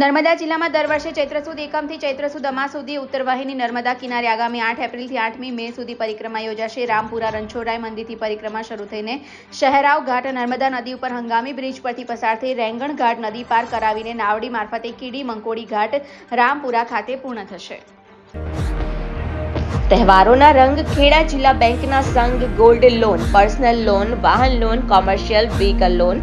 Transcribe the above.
નર્મદા જિલ્લામાં દર વર્ષે ચૈત્ર સુદ એકમથી ચૈત્ર સુદ અમાસ સુધી ઉત્તરવાહિની નર્મદા કિનારે આગામી આઠ એપ્રિલથી આઠમી મે સુધી પરિક્રમા યોજાશે. રામપુરા, રણછોડરાય મંદિરથી પરિક્રમા શરૂ થઈને શહેરાવ ઘાટ નર્મદા નદી ઉપર હંગામી બ્રિજ પરથી પસાર થઈ રેંગણ ઘાટ નદી પાર કરાવીને નાવડી મારફતે કીડી મંકોડી ઘાટ રામપુરા ખાતે પૂર્ણ થશે. તહેવારોના રંગ ખેડા જિલ્લા બેંકના સંઘ ગોલ્ડ લોન, પર્સનલ લોન, વાહન loan, commercial, vehicle loan